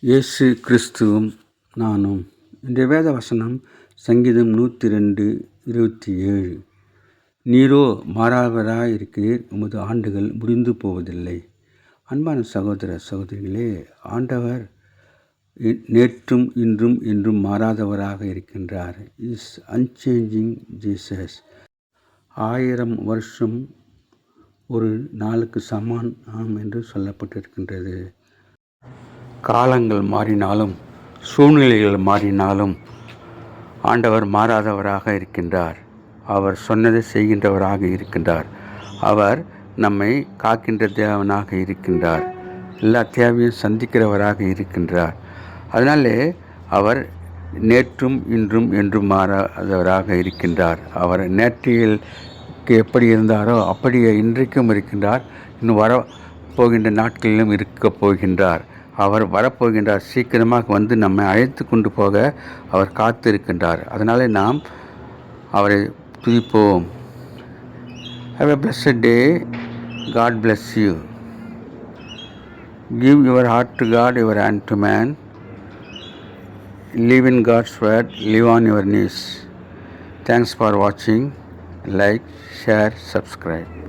இயேசு கிறிஸ்துவும் நானும். இன்றைய வேத வசனம் சங்கீதம் நூற்றி ரெண்டு இருபத்தி ஏழு. நீரோ மாறாவராய் இருக்கிறீர் உமது ஆண்டுகள் முடிந்து போவதில்லை. அன்பான சகோதர சகோதரிகளே ஆண்டவர் இ- நேற்றும் இன்றும் என்றும் மாறாதவராக இருக்கின்றார். இஸ் அன்சேஞ்சிங் ஜீசஸ் ஆயிரம் வருஷம் ஒரு நாளுக்கு சமான் ஆம் என்று சொல்லப்பட்டிருக்கின்றது. காலங்கள் மாறினாலும் சூழ்நிலைகள் மாறினாலும் ஆண்டவர் மாறாதவராக இருக்கின்றார். அவர் சொன்னதை செய்கின்றவராக இருக்கின்றார். அவர் நம்மை காக்கின்ற தேவனாக இருக்கின்றார். எல்லா தேவையும் சந்திக்கிறவராக இருக்கின்றார். அதனாலே அவர் நேற்றும் இன்றும் என்றும் மாறாதவராக இருக்கின்றார். அவர் நேற்றில் எப்படி இருந்தாரோ அப்படியே இன்றைக்கும் இருக்கின்றார். இன்னும் வர போகின்ற நாட்களிலும் இருக்கப் போகின்றார். அவர் வரப்போகின்றார். சீக்கிரமாக வந்து நம்மை அழைத்து கொண்டு போக அவர் காத்திருக்கின்றார். அதனாலே நாம் அவரை துதிப்போம். Have a blessed day God bless you give your heart to God your hand to man live in God's word, live on your knees. Thanks for watching. Like, share, subscribe.